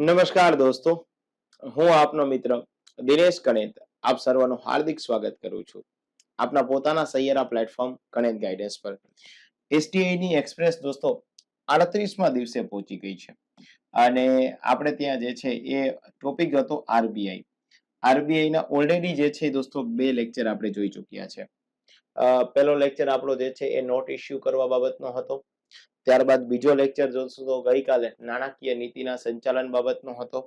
નમસ્કાર દોસ્તો, હું આપનો મિત્ર દિનેશ કણેત. આપ સર્વનું હાર્દિક સ્વાગત કરું છું. આપના પોતાના સૈયરા પ્લેટફોર્મ કણેત ગાઈડન્સ પર. એસટીઆઈની એક્સપ્રેસ દોસ્તો આડત્રીસમાં દિવસે પહોંચી ગઈ છે. અને આપણે ત્યાં જે છે એ ટોપિક હતો આરબીઆઈ. આરબીઆઈ ના ઓલરેડી જે છે દોસ્તો બે લેક્ચર આપણે જોઈ ચૂક્યા છે. પહેલો લેક્ચર આપણો જે છે એ નોટ ઇસ્યુ કરવા બાબતનો હતો. ત્યારબાદ બીજો લેક્ચર જોશું તો ગઈકાલે નાણાકીય નીતિના સંચાલન બાબતનો હતો.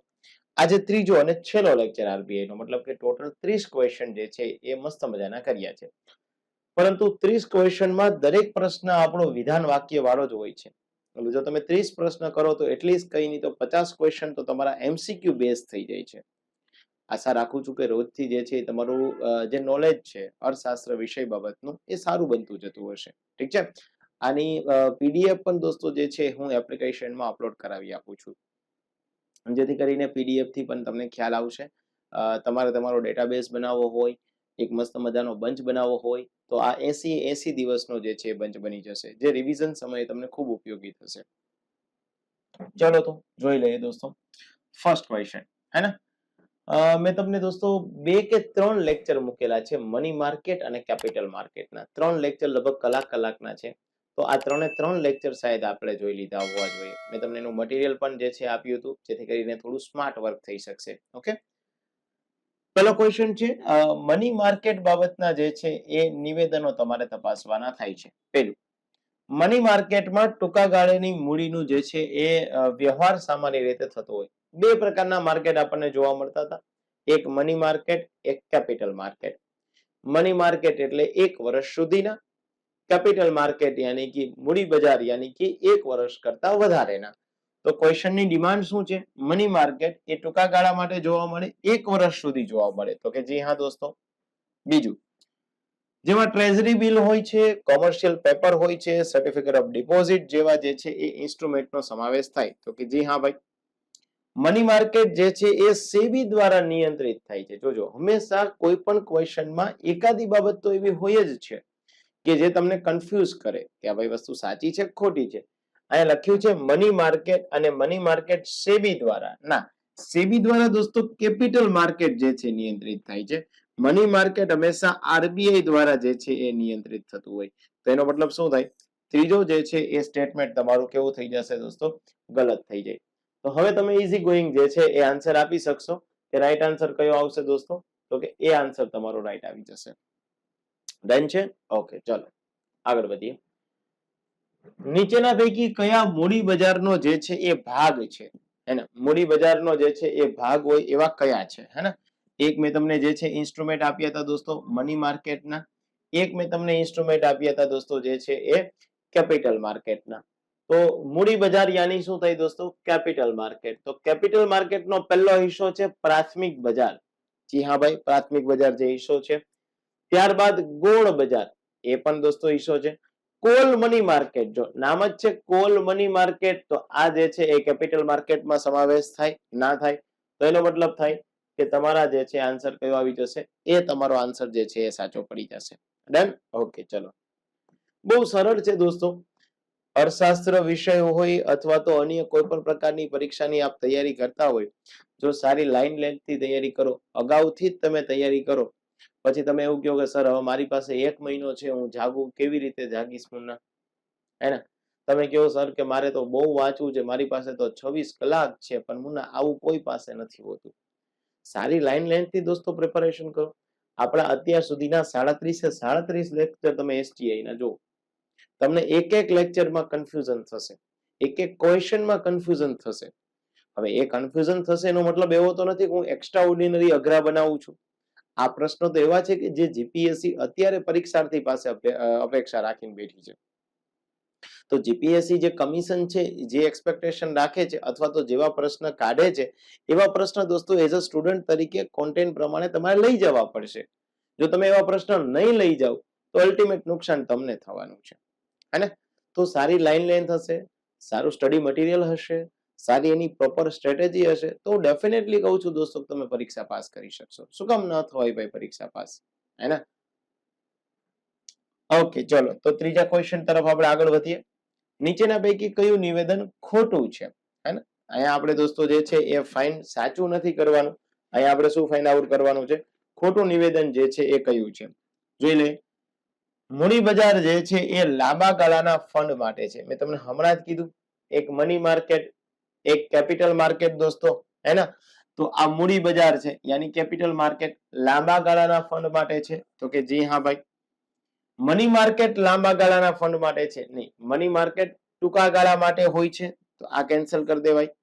આજે ત્રીજો અને છેલ્લો લેક્ચર આરબીઆઈ નો મતલબ કે ટોટલ ત્રીસ ક્વેશ્ચન જે છે એ મસ્ત મજાના કર્યા છે. પરંતુ ત્રીસ ક્વેશ્ચનમાં દરેક પ્રશ્ન આપણો વિધાન વાક્ય વાળો જ હોય છે. જો તમે ત્રીસ પ્રશ્ન કરો તો એટલીસ્ટ કઈ નહીં તો પચાસ ક્વેશ્ચન તો તમારા એમસીક્યુ બેઝ થઈ જાય છે. આશા રાખું છું કે રોજથી જે છે તમારું જે નોલેજ છે અર્થશાસ્ત્ર વિષય બાબતનું એ સારું બનતું જતું હશે. ઠીક છે? આની પીડીએફ પણ દોસ્તો જે છે, હું એપ્લિકેશનમાં અપલોડ કરાવી આપું છું. જેથી કરીને પીડીએફથી પણ તમને ખ્યાલ આવશે. તમારે તમારો ડેટાબેઝ બનાવવો હોય, એક મસ્ત મજાનો બંચ બનાવવો હોય, તો આ એસી એસી દિવસનો જે છે બંચ બની જશે, જે રિવિઝન સમયે તમને ખૂબ ઉપયોગી થશે. ચલો તો, જોઈ લઈએ દોસ્તો. ફર્સ્ટ ક્વેશ્ચન હે ને? મેં તમને દોસ્તો બે કે ત્રણ લેક્ચર મૂકેલા છે મની માર્કેટ અને કેપિટલ માર્કેટના ત્રણ લેક્ચર લગભગ કલાક કલાકના છે. તો આ ત્રણે ત્રણ લેક્ચર શાયદ આપણે જોઈ લીધા હોવા જોઈએ. મેં તમને એનું મટીરિયલ પણ જે છે આપ્યું હતું, જેથી કરીને થોડું સ્માર્ટ વર્ક થઈ શકશે. ઓકે પેલો ક્વેશ્ચન છે મની માર્કેટ બાબતના જે છે એ નિવેદનો તમારે તપાસવાના થાય છે. પેલું મની માર્કેટમાં ટૂંકા ગાળાની મૂડીનું જે છે એ વ્યવહાર સામાન્ય રીતે થતો હોય. બે પ્રકારના માર્કેટ આપણને જોવા મળતા હતા. એક મની માર્કેટ એક કેપિટલ માર્કેટ મની માર્કેટ એટલે એક વર્ષ સુધીના કેપિટલ માર્કેટ યાની કે મૂડી બજાર યાની કે એક વર્ષ કરતા વધારેના તો ક્વેશ્ચનની ડિમાન્ડ શું છે? મની માર્કેટ એ ટૂંકા ગાળા માટે જોવા મળે, એક વર્ષ સુધી જોવા મળે. તો કે જી હા દોસ્તો, બીજું. જેમાં ટ્રેઝરી બિલ હોય છે કોમર્શિયલ પેપર હોય છે સર્ટિફિકેટ ઓફ ડિપોઝિટ જેવા જે છે એ ઇન્સ્ટ્રુમેન્ટનો સમાવેશ થાય. તો કે જી હા ભાઈ મની માર્કેટ જે છે એ સેબી દ્વારા નિયંત્રિત થાય છે. જોજો, હંમેશા કોઈ પણ ક્વેશ્ચનમાં એકાદી બાબત તો એવી હોય જ છે. કે જે તમને કન્ફ્યુઝ કરે કે આ ભાઈ વસ્તુ સાચી છે ખોટી છે? અહીંયા લખ્યું છે મની માર્કેટ અને મની માર્કેટ સેબી દ્વારા. ના, સેબી દ્વારા દોસ્તો કેપિટલ માર્કેટ જે છે નિયંત્રિત થાય છે. મની માર્કેટ હંમેશા આરબીઆઈ દ્વારા જે છે એ નિયંત્રિત થતું હોય. તો એનો મતલબ શું થાય? ત્રીજો જે છે એ સ્ટેટમેન્ટ તમારું કેવું થઈ જશે દોસ્તો? ગલત થઈ જાય. તો હવે તમે ઇઝી ગોઈંગ જે છે એ આન્સર આપી શકશો? કે રાઈટ આન્સર કયો આવશે દોસ્તો? તો કે એ આન્સર તમારો રાઈટ આવી જશે. ડન છે? ઓકે ચલો. આગળ વધીએ. નીચેના પૈકી કયા મૂડી બજારનો જે છે એ ભાગ છે? હેને મૂડી બજારનો જે છે એ ભાગ હોય એવા કયા છે? હેને એક મેં તમને જે છે ઇન્સ્ટ્રુમેન્ટ આપ્યા હતા દોસ્તો મની માર્કેટના એક મેં તમને ઇન્સ્ટ્રુમેન્ટ આપ્યા હતા દોસ્તો જે છે એ કેપિટલ માર્કેટના તો મૂડી બજાર યાની શું થઈ દોસ્તો? કેપિટલ માર્કેટ તો કેપિટલ માર્કેટનો પહેલો હિસ્સો છે પ્રાથમિક બજાર. જી હા ભાઈ પ્રાથમિક બજાર જે હિસ્સો છે ત્યારબાદ ગોળ બજાર. એ પણ દોસ્તો હિસ્સો છે. Call money market. જો નામ જ છે કોલ મની માર્કેટ, તો આ જે છે એ કેપિટલ માર્કેટમાં સમાવેશ થાય, ના થાય, તો એનો મતલબ થાય કે તમારા જે છે આન્સર કયો આવી જશે? એ તમારો આન્સર જે છે એ સાચો પડી જશે. ડન? ઓકે, ચલો. બહુ સરળ છે દોસ્તો. અર્થશાસ્ત્ર વિષય હોય અથવા તો અન્ય કોઈ પણ પ્રકારની પરીક્ષાની આપ તૈયારી કરતા હોય, જો સારી લાઈન લેન્થથી તૈયારી કરો, અગાઉથી જ તમે તૈયારી કરો પછી તમે એવું કહો કે, સર, હવે મારી પાસે એક મહિનો છે, હું જાગું કેવી રીતે જાગીશ મુન્ના? હે ને? તમે કહો, સર, કે મારે તો બહુ વાંચવું છે, મારી પાસે તો છવ્વીસ કલાક છે, પણ મુન્ના, આવું કોઈ પાસે નથી હોતું. સારી લાઈન લેન્થથી દોસ્તો પ્રિપેરેશન કરો. આપણા અત્યાર સુધીના સાડત્રીસે સાડત્રીસ લેક્ચર તમે એસટીઆઈ ના જો તમને એક એક લેક્ચરમાં કન્ફ્યુઝન થશે. એક એક ક્વેશ્ચનમાં કન્ફ્યુઝન થશે. હવે એ કન્ફ્યુઝન થશે એનો મતલબ એવો તો નથી કે હું એક્સ્ટ્રા ઓર્ડિનરી અઘરા બનાવું છું. આ પ્રશ્નો તો એવા છે કે જે જીપીએસસી અત્યારે પરીક્ષાર્થી પાસે અપેક્ષા રાખીને બેઠી છે. તો જીપીએસસી જે કમિશન છે, જે એક્સપેક્ટેશન રાખે છે અથવા તો જેવા પ્રશ્ન કાઢે છે, એવા પ્રશ્ન દોસ્તો એઝ અ સ્ટુડન્ટ તરીકે કોન્ટેન્ટ પ્રમાણે તમારે લઈ જવા પડશે. જો તમે એવા પ્રશ્ન નહીં લઈ જાઓ, તો અલ્ટિમેટ નુકસાન તમને થવાનું છે. હેને તો સારી લાઈન લેન્થ હશે, સારું સ્ટડી મટીરિયલ હશે સારી એની પ્રોપર સ્ટ્રેટેજી હશે, તો ડેફિનેટલી કહું છું દોસ્તો તમે પરીક્ષા પાસ કરી શકશો. શું કામ ન થવાય ભાઈ પરીક્ષા પાસ? હે ને? ઓકે ચલો, તો ત્રીજા ક્વેશ્ચન તરફ આપણે આગળ વધીએ. નીચેના પૈકી કયું નિવેદન ખોટું છે? હે ને? અહીંયા આપણે દોસ્તો જે છે એ ફાઇન સાચું નથી કરવાનું. અહીંયા આપણે શું ફાઇન્ડ આઉટ કરવાનું છે? ખોટું નિવેદન જે છે એ કયું છે? જોઈ લે. મૂડી બજાર જે છે એ લાંબા ગાળાના ફંડ માટે છે. મેં તમને હમણાં જ કીધું, એક મની માર્કેટ એક કેપિટલ માર્કેટ દોસ્તો હે ને તો આ મૂડી બજાર છે, યાની કેપિટલ માર્કેટ લાંબા ગાળાના ફંડ માટે છે. તો કે જી હા ભાઈ મની માર્કેટ લાંબા ગાળાના ફંડ માટે છે નહીં મની માર્કેટ ટૂંકા ગાળા માટે હોય છે, તો આ કેન્સલ કરી દેવાય.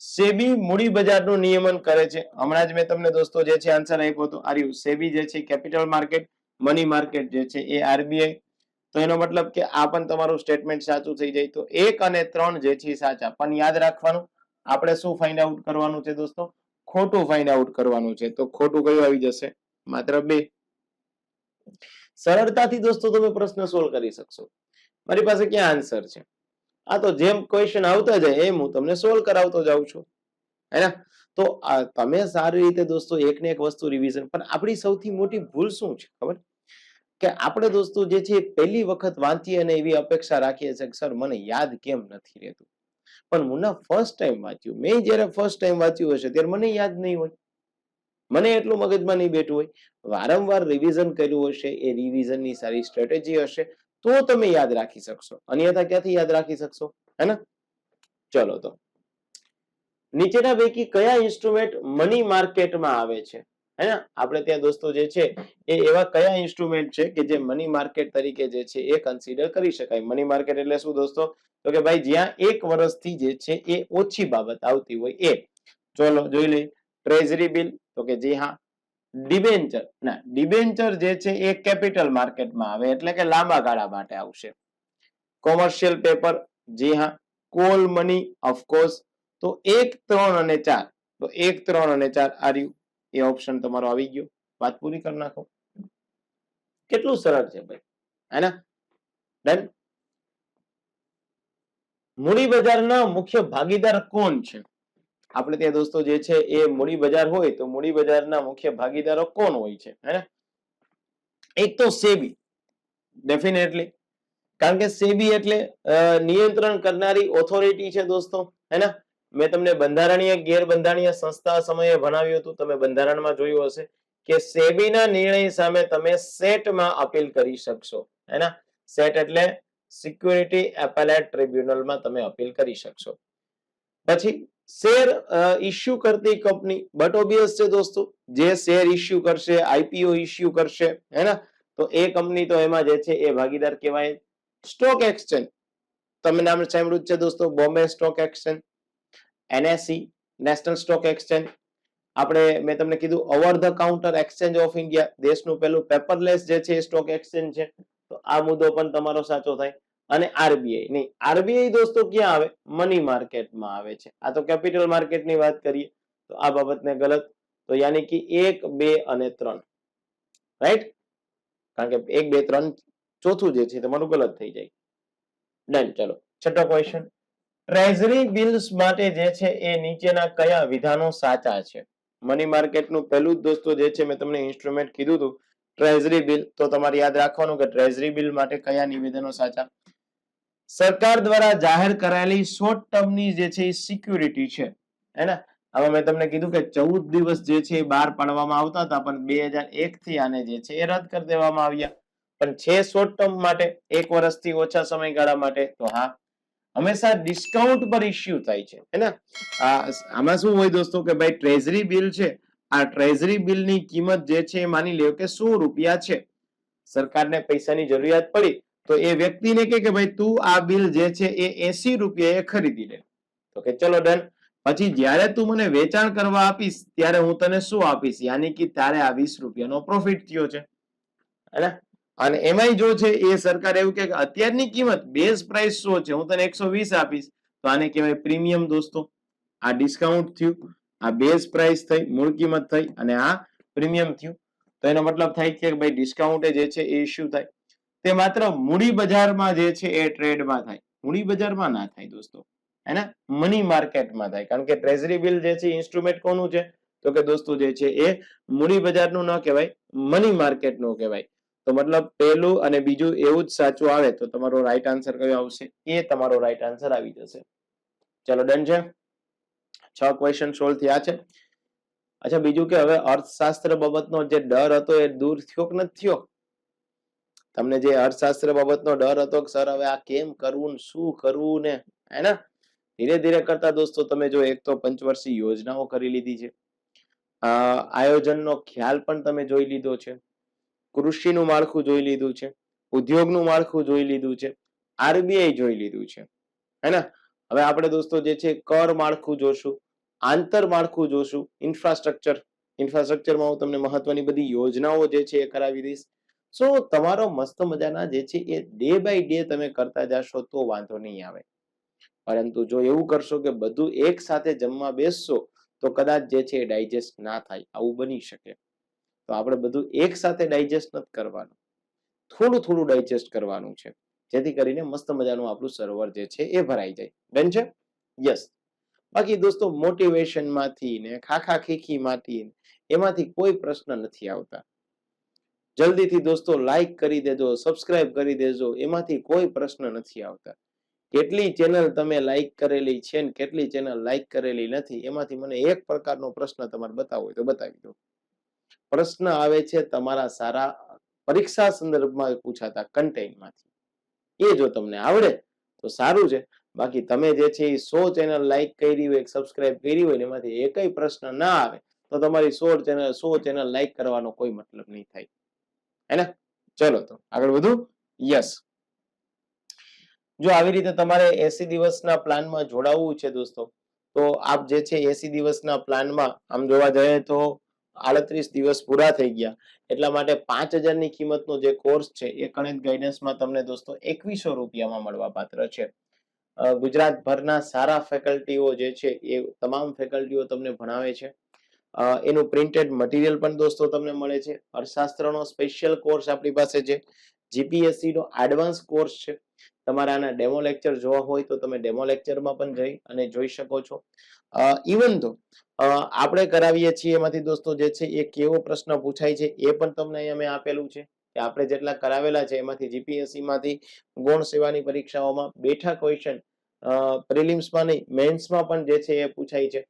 સેબી મૂડી બજારનું નિયમન કરે છે. હમણાં જ મેં તમને દોસ્તો જે છે આન્સર આપ્યો હતો. આર્યું, સેબી જે છે કેપિટલ માર્કેટ મની માર્કેટ જે છે એ આરબીઆઈ તો એનો મતલબ કે આ પણ તમારું સ્ટેટમેન્ટ સાચું થઈ જાય. તો એક અને ત્રણ જે છે સાચા. પણ યાદ રાખવાનું, આપણે શું ફાઇન્ડ આઉટ કરવાનું છે દોસ્તો? ખોટું ફાઇન્ડ આઉટ કરવાનું છે. તો ખોટું કયું આવી જશે? માત્ર બે. સરળતાથી દોસ્તો તમે પ્રશ્ન સોલ્વ કરી શકશો. મારી પાસે ક્યાં આન્સર છે? આ તો જેમ ક્વેશ્ચન આવતા જાય એમ હું તમને સોલ્વ કરાવતો જાઉં છું. હે ને તો તમે સારી રીતે દોસ્તો એક ને એક વસ્તુ રિવિઝન પણ આપણી સૌથી મોટી ભૂલ શું છે? ખબર? કે આપણે દોસ્તો જે છે પહેલી વખત વાંચીએ અને એવી અપેક્ષા રાખીએ છીએ કે, સર, મને યાદ કેમ નથી રહેતું? પણ મુન્ના ફર્સ્ટ ટાઈમ વાંચ્યું. મેં જ્યારે ફર્સ્ટ ટાઈમ વાંચ્યું હશે, ત્યારે મને યાદ નહીં હોય. મને એટલું મગજમાં નહીં બેઠું હોય. વારંવાર રિવિઝન કર્યું હશે, એ રિવિઝનની સારી સ્ટ્રેટેજી હશે, તો તમે યાદ રાખી શકશો. અન્યથા ક્યાંથી યાદ રાખી શકશો? હે ને? ચલો તો. નીચેના પૈકી કયા ઇન્સ્ટ્રુમેન્ટ મની માર્કેટમાં આવે છે? હે આપણે ત્યાં દોસ્તો જે છે, એ એવા કયા ઇન્સ્ટ્રુમેન્ટ છે કે જે મની માર્કેટ તરીકે જે છે એ કન્સિડર કરી શકાય? મની માર્કેટ એટલે શું દોસ્તો? તો કે ભાઈ જ્યાં એક વર્ષથી જે છે એ ઓછી બાબત આવતી હોય એ. ચલો જોઈ લઈએ. ટ્રેઝરી બિલ તો કે જી હા. ડિબેન્ચર ના ડિબેન્ચર જે છે એ કેપિટલ માર્કેટમાં આવે, એટલે કે લાંબા ગાળા માટે આવશે. કોમર્શિયલ પેપર જી હા. કોલ મની ઓફકોર્સ તો એક, ત્રણ અને ચાર. તો એક, ત્રણ અને ચાર આ રહ્યું એ ઓપ્શન તમારો આવી ગયો. વાત પૂરી કરી નાખો. કેટલું સરળ છે ભાઈ? હે ડન મૂડી બજારના મુખ્ય ભાગીદાર કોણ છે? આપણે ત્યાં દોસ્તો જે છે એ મૂડી બજાર હોય તો મૂડી બજારના મુખ્ય ભાગીદારો કોણ હોય છે? હેને એક તો સેબી. ડેફિનેટલી કારણ કે સેબી એટલે નિયંત્રણ કરનારી ઓથોરિટી છે દોસ્તો. હે ને? મેં તમને બંધારણીય ગેરબંધારણીય સંસ્થા સમયે ભણાવ્યું હતું. તમે બંધારણમાં જોયું હશે કે સેબીના નિર્ણય સામે તમે સેટમાં અપીલ કરી શકશો. હે ના સેટ એટલે સિક્યુરિટી એપેલેટ ટ્રિબ્યુનલમાં તમે અપીલ કરી શકશો. પછી શેર ઇસ્યુ કરતી કંપની, બટ ઓબિયસ છે દોસ્તો, જે શેર ઇસ્યુ કરશે આઈપીઓ ઇસ્યુ કરશે હે ને તો એ કંપની તો એમાં જે છે એ ભાગીદાર કહેવાય સ્ટોક એક્સચેન્જ. તમે નામ સાંભળ્યું છે દોસ્તો, Bombay stock exchange. NSC national stock exchange આપણે મેં તમને કીધું over the counter exchange of India દેશનું પેલું પેપરલેસ જે છે સ્ટોક એક્સચેન્જ છે. તો આ મુદ્દો પણ તમારો સાચો થાય. અને આરબીઆઈ નહીં આરબીઆઈ દોસ્તો ક્યાં આવે? મની માર્કેટમાં આવે છે. આ તો કેપિટલ માર્કેટની વાત કરીએ, તો આ બાબતને ગલત. તો યાની કે એક, બે અને ત્રણ. રાઈટ કારણ કે એક, બે, ત્રણ ચોથું જે છે તમારું ગલત થઈ જાય. ડન ચલો. છઠ્ઠો ક્વેશ્ચન ટ્રેઝરી બિલ્સ માટે જે છે એ નીચેના કયા વિધાનો સાચા છે? મની માર્કેટનું પહેલું દોસ્તો જે છે મેં તમને ઇન્સ્ટ્રુમેન્ટ કીધું હતું ટ્રેઝરી બિલ તો તમારે યાદ રાખવાનું કે ટ્રેઝરી બિલ માટે કયા નિવેદનો સાચા? સરકાર દ્વારા જાહેર કરાયેલી શોર્ટ ટર્મની જે છે એ સિક્યુરિટી છે. હેને આમાં મેં તમને કીધું કે ચૌદ દિવસ જે છે એ બહાર પાડવામાં આવતા હતા, પણ બે હજાર એક થી આને જે છે એ રદ કરી દેવામાં આવ્યા. પણ છે શોર્ટ ટર્મ માટે એક વર્ષથી ઓછા સમયગાળા માટે, તો હા હંમેશા ડિસ્કાઉન્ટ પર ઇસ્યુ થાય છે. હે ને? આમાં શું હોય દોસ્તો કે ભાઈ ટ્રેઝરી બિલ છે, આ ટ્રેઝરી બિલની કિંમત જે છે એ માની લ્યો કે સો રૂપિયા છે. સરકારને પૈસાની જરૂરિયાત પડી, તો એ વ્યક્તિને કે કે ભાઈ તું આ બિલ જે છે એ એસી રૂપિયા ખરીદી લે. તો કે ચલો ડન પછી જ્યારે તું મને વેચાણ કરવા આપીશ, ત્યારે હું તને શું આપીશ? યાની કે તારે આ વીસ રૂપિયાનો પ્રોફિટ થયો છે. હેને અને એમાંય જો છે એ સરકાર એવું કે અત્યારની કિંમત બેઝ પ્રાઇસ શું છે, હું તને એકસો વીસ આપીશ, તો આને કહેવાય પ્રીમિયમ દોસ્તો. આ ડિસ્કાઉન્ટ થયું, આ બેઝ પ્રાઇસ થઈ, મૂળ કિંમત થઈ અને આ પ્રીમિયમ થયું. તો એનો મતલબ થાય કે ભાઈ ડિસ્કાઉન્ટ જે છે એ ઇસ્યુ થાય. તે માત્ર મૂડી બજારમાં જે છે એ ટ્રેડમાં થાય. મૂડી બજારમાં ના થાય દોસ્તો. હે મની માર્કેટમાં થાય. કારણ કે ટ્રેઝરી બિલ જે છે ઇન્સ્ટ્રુમેન્ટ કોનું છે? તો કે દોસ્તો જે છે એ મૂડી બજારનું ન કહેવાય મની માર્કેટનું કહેવાય. તો મતલબ પહેલું અને બીજું એવું જ સાચું આવે તો તમારો રાઈટ આન્સર કયો આવશે? એ તમારો રાઈટ આન્સર આવી જશે. ચલો ડન છે? છ ક્વેશ્ચન સોલ્વ થયા છે. અચ્છા, બીજું કે હવે અર્થશાસ્ત્ર બાબતનો જે ડર હતો એ દૂર થયો કે નથી થયો? તમને જે અર્થશાસ્ત્ર બાબતનો ડર હતો કે સર હવે આ કેમ કરવું શું કરવું ને, હે ને? ધીરે ધીરે કરતા દોસ્તો, તમે જો એક તો પંચવર્ષીય યોજનાઓ કરી લીધી છે. આયોજનનો ખ્યાલ પણ તમે જોઈ લીધો છે. કૃષિનું માળખું જોઈ લીધું છે, ઉદ્યોગનું માળખું જોઈ લીધું છે, આરબીઆઈ જોઈ લીધું છે, હે ને? હવે આપણે દોસ્તો જે છે કર માળખું જોશું, આંતર માળખું જોશું ઇન્ફ્રાસ્ટ્રક્ચર ઇન્ફ્રાસ્ટ્રક્ચરમાં હું તમને મહત્વની બધી યોજનાઓ જે છે એ કરાવી દઈશ. સો તમારો મસ્ત મજાના જે છે એ ડે બાય ડે તમે કરતા જશો તો વાંધો નહીં આવે. પરંતુ જો એવું કરશો કે બધું એક સાથે જમવા બેસશો, તો કદાચ જે છે એ ડાયજેસ્ટ ના થાય, આવું બની શકે. તો આપણે બધું એક સાથે ડાયજેસ્ટ નથી કરવાનું. થોડું થોડું ડાયજેસ્ટ કરવાનું છે. જેથી કરીને મસ્ત મજાનું આપણું સર્વર જે છે એ ભરાઈ જાય. ડન છે? યસ બાકી દોસ્તો મોટિવેશનમાંથી ને ખાખા ખીખી માંથી એમાંથી કોઈ પ્રશ્ન નથી આવતા. જલ્દીથી દોસ્તો લાઈક કરી દેજો સબસ્ક્રાઇબ કરી દેજો, એમાંથી કોઈ પ્રશ્ન નથી આવતા. કેટલી ચેનલ તમે લાઈક કરેલી છે ને કેટલી ચેનલ લાઈક કરેલી નથી, એમાંથી મને એક પ્રકારનો પ્રશ્ન તમારે બતાવો હોય તો બતાવી દો. પ્રશ્ન આવે છે તમારા સારા પરીક્ષા સંદર્ભમાં પૂછાતા કન્ટેન્ટમાંથી એ જો તમને આવડે, તો સારું છે. બાકી તમે જે છે એ સો ચેનલ લાઈક કરી હોય સબસ્ક્રાઇબ કરી હોય એમાંથી એકય પ્રશ્ન ના આવે, તો તમારી સો ચેનલ સો ચેનલ લાઈક કરવાનો કોઈ મતલબ નહીં થાય. હેને ચલો તો આગળ વધુ. યસ જો આવી રીતે તમારે એસી દિવસના પ્લાનમાં જોડાવવું છે દોસ્તો, તો આપ જે છે એસી દિવસના પ્લાનમાં આમ જોવા જઈએ તો આડત્રીસ દિવસ પૂરા થઈ ગયા. એટલા માટે પાંચ હજારની કિંમતનો જે કોર્સ છે એ કનેક્ટ ગાઈડન્સમાં તમને દોસ્તો એકવીસો રૂપિયામાં મળવા પાત્ર છે. અ, ગુજરાતભરના સારા ફેકલ્ટીઓ જે છે એ તમામ ફેકલ્ટીઓ તમને ભણાવે છે. એનું પ્રિન્ટેડ મટીરિયલ પણ દોસ્તો તમને મળે છે. અર્થશાસ્ત્રનો સ્પેશિયલ કોર્સ આપણી પાસે છે. જીપીએસસી નો એડવાન્સ કોર્સ છે. તમારે આના ડેમો લેક્ચર જોવા હોય તો તમે ડેમો લેક્ચરમાં પણ જઈ અને જોઈ શકો છો. ઇવન તો આપણે કરાવીએ છીએ એમાંથી દોસ્તો જે છે એ કેવો પ્રશ્ન પૂછાય છે એ પણ તમને અહીંયા મેં આપેલું છે કે આપણે જેટલા કરાવેલા છે એમાંથી જીપીએસસી માંથી ગૌણ સેવાની પરીક્ષાઓમાં બેઠા ક્વેશ્ચન પ્રિલિમ્સમાં નહીં મેન્સમાં પણ જે છે એ પૂછાય છે.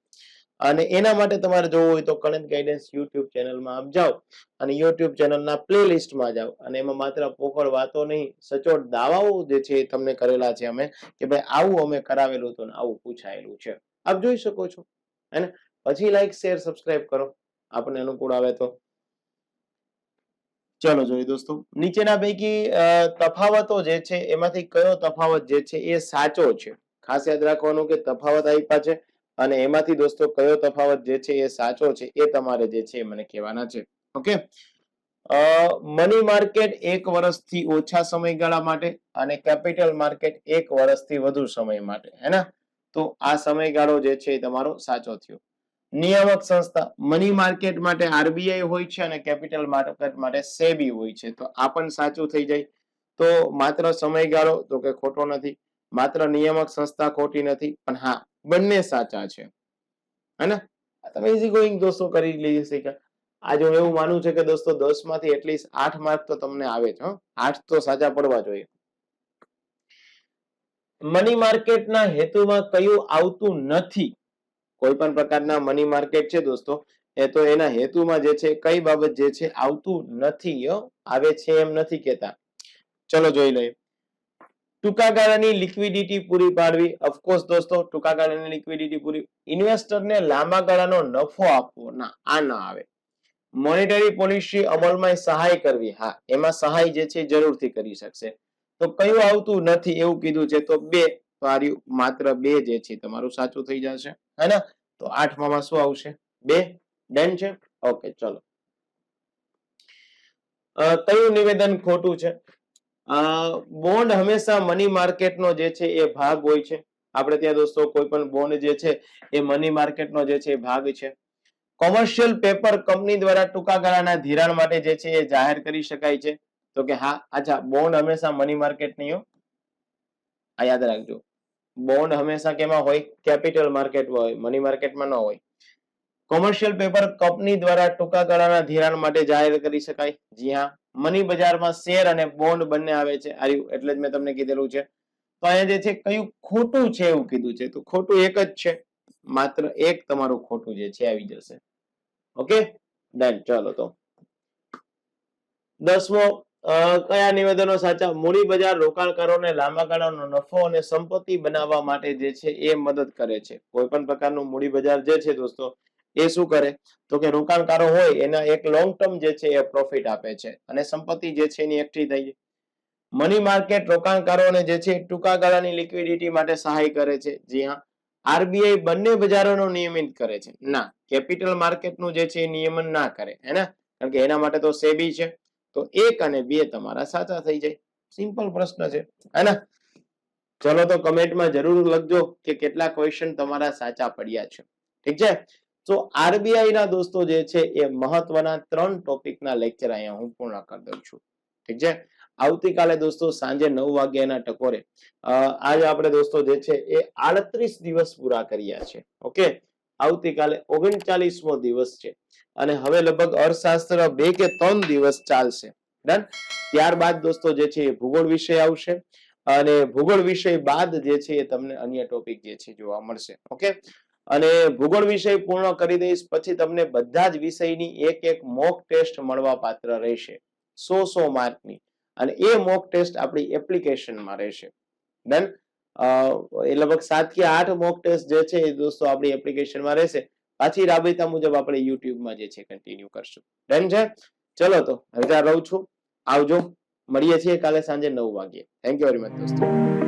અને એના માટે તમારે જોવું હોય તો કરંટ ગાઈડન્સ યુટ્યુબ ચેનલમાં આપ જાઓ અને યુટ્યુબ ચેનલના પ્લે લિસ્ટમાં જાઓ. અને એમાં માત્ર પોકળ વાતો નહીં, સચોટ દાવાઓ જે છે એ તમને કરેલા છે અમે કે ભાઈ આવું અમે કરાવેલું હતું આવું પૂછાયેલું છે. આપ જોઈ શકો છો. હે પછી લાઈક શેર સબસ્ક્રાઇબ કરો. આપણને અનુકૂળ આવે તો. ચલો જોઈએ દોસ્તો. નીચેના પૈકી તફાવતો જે છે એમાંથી કયો તફાવત જે છે એ સાચો છે? ખાસ યાદ રાખવાનું કે તફાવત આપ્યા છે. અને એમાંથી દોસ્તો કયો તફાવત જે છે એ સાચો છે એ તમારે જે છે મને કહેવાના છે. ઓકે? મની માર્કેટ એક વર્ષથી ઓછા સમયગાળા માટે અને કેપિટલ માર્કેટ એક વર્ષથી વધુ સમય માટે, હે ને? તો આ સમયગાળો જે છે એ તમારો સાચો થયો. નિયામક સંસ્થા મની માર્કેટ માટે આરબીઆઈ હોય છે અને કેપિટલ માર્કેટ માટે સેબી હોય છે. તો આ પણ સાચું થઈ જાય. તો માત્ર સમયગાળો તો કે ખોટો નથી. માત્ર નિયામક સંસ્થા ખોટી નથી. પણ હા બંને સાચા છે. હે તમે ઇઝી ગોઈંગ દોસ્તો કરી લઈ શકે આજે હું એવું માનું છે કે દોસ્તો દસમાંથી એટલીસ્ટ આઠ માર્ક તો તમને આવે છે આઠ તો સાચા પડવા જોઈએ. મની માર્કેટના હેતુમાં કયું આવતું નથી? કોઈ પણ પ્રકારના મની માર્કેટ છે દોસ્તો, એ તો એના હેતુમાં જે છે, કઈ બાબત જે છે, આવતું નથી આવે છે એમ નથી કહેતા. ચલો જોઈ લઈએ. ટૂંકા ગાળાની લિક્વિડિટી પૂરી પાડવી. ઓફકોર્સ દોસ્તો ટૂંકા ગાળાની લિક્વિડિટી પૂરી ઇન્વેસ્ટરને લાંબા ગાળાનો નફો આપવો ના આ ના આવે. મોનેટરી પોલિસી અમલમાં સહાય કરવી. હા, એમાં સહાય જે છે જરૂરથી કરી શકશે. તો કયું આવતું નથી એવું કીધું છે, તો બે આ માત્ર બે જે છે, તમારું સાચું થઈ જશે. હે ને? તો આઠમામાં શું આવશે? બે? ડન છે? ઓકે, ચલો. કયું નિવેદન ખોટું છે? બોન્ડ હંમેશા મની માર્કેટનો જે છે એ ભાગ હોય છે. આપણે ત્યાં દોસ્તો કોઈ પણ બોન્ડ જે છે એ મની માર્કેટનો જે છે એ ભાગ છે. કોમર્શિયલ પેપર કંપની દ્વારા ટૂંકા ગાળાના ધિરાણ માટે જે છે એ જાહેર કરી શકાય છે. તો કે હા, અચ્છા બોન્ડ હંમેશા મની માર્કેટની આ યાદ રાખજો. બોન્ડ હંમેશા કેમાં હોય? કેપિટલ માર્કેટમાં હોય મની માર્કેટમાં ન હોય. કોમર્શિયલ પેપર કંપની દ્વારા ટૂંકા ગાળાના ધિરાણ માટે જાહેર કરી શકાય. જી હા મની બજારમાં શેર અને બોન્ડ બંને આવે છે. આર્યું એટલે જ મેં તમને કીધેલું છે. તો અહીંયા જે છે, કયું ખોટું છે એવું કીધું છે? તો ખોટું એક જ છે. માત્ર એક તમારું ખોટું જે છે, આવી જશે. ઓકે? ડન ચાલો તો. દસમો કયા નિવેદનો સાચા? મૂડી બજાર રોકાણકારોને લાંબા ગાળાનો નફો અને સંપત્તિ બનાવવા માટે જે છે, એ મદદ કરે છે. કોઈ પણ પ્રકારનું મૂડી બજાર જે છે, દોસ્તો એ શું કરે? તો કે રોકાણકારો હોય, એના એક લોંગ ટર્મ જે છે એ પ્રોફિટ આપે છે. અને સંપત્તિ જે છે એની એકઠી થઈ મની માર્કેટ રોકાણકારોને જે છે ટૂંકા ગાળાની લિક્વિડિટી માટે સહાય કરે છે. જી હા. આરબીઆઈ બંને બજારોનો નિયમિત કરે છે. ના કેપિટલ માર્કેટનું જે છે એ નિયમન ના કરે. હે ને? કારણ કે એના માટે તો સેબી છે. તો એક અને બે તમારા સાચા થઈ જાય. સિમ્પલ પ્રશ્ન છે. હે ને? ચલો તો કમેન્ટમાં જરૂર લખજો કે કેટલા ક્વેશ્ચન તમારા સાચા પડ્યા છે. ઠીક છે? તો આરબીઆઈ ના દોસ્તો જે છે એ મહત્વના ત્રણ ટોપિકના લેક્ચર અહીંયા હું પૂર્ણ કરી દઉં છું. ઠીક છે? આવતીકાલે દોસ્તો સાંજે નવ વાગ્યાના ટકોરે આજે આપણે દોસ્તો જે છે એ આડત્રીસ દિવસ પૂરા કર્યા છે. ઓકે? આવતીકાલે ઓગણચાલીસમો દિવસ છે. અને હવે લગભગ અર્થશાસ્ત્ર બે કે ત્રણ દિવસ ચાલશે. ડન? ત્યારબાદ દોસ્તો જે છે એ ભૂગોળ વિષય આવશે. અને ભૂગોળ વિષય બાદ જે છે એ તમને અન્ય ટોપિક જે છે જોવા મળશે. ઓકે? અને ભૂગોળ વિષય પૂર્ણ કરી દઈશ, પછી તમને બધા જ વિષયની એક એક મોક ટેસ્ટ મળવા પાત્ર રહેશે. સો સો માર્કની. અને એ મોક ટેસ્ટ આપણી એપ્લિકેશનમાં રહેશે. ડન એ લગભગ સાત કે આઠ મોક ટેસ્ટ જે છે એ દોસ્તો આપણી એપ્લિકેશનમાં રહેશે. પાછી રાબેતા મુજબ આપણે યુટ્યુબમાં જે છે કન્ટિન્યુ કરશું. ડન છે? ચલો તો રજા રહું છું. આવજો. મળીએ છીએ કાલે સાંજે નવ વાગ્યે. થેન્ક યુ વેરી મચ દોસ્તો.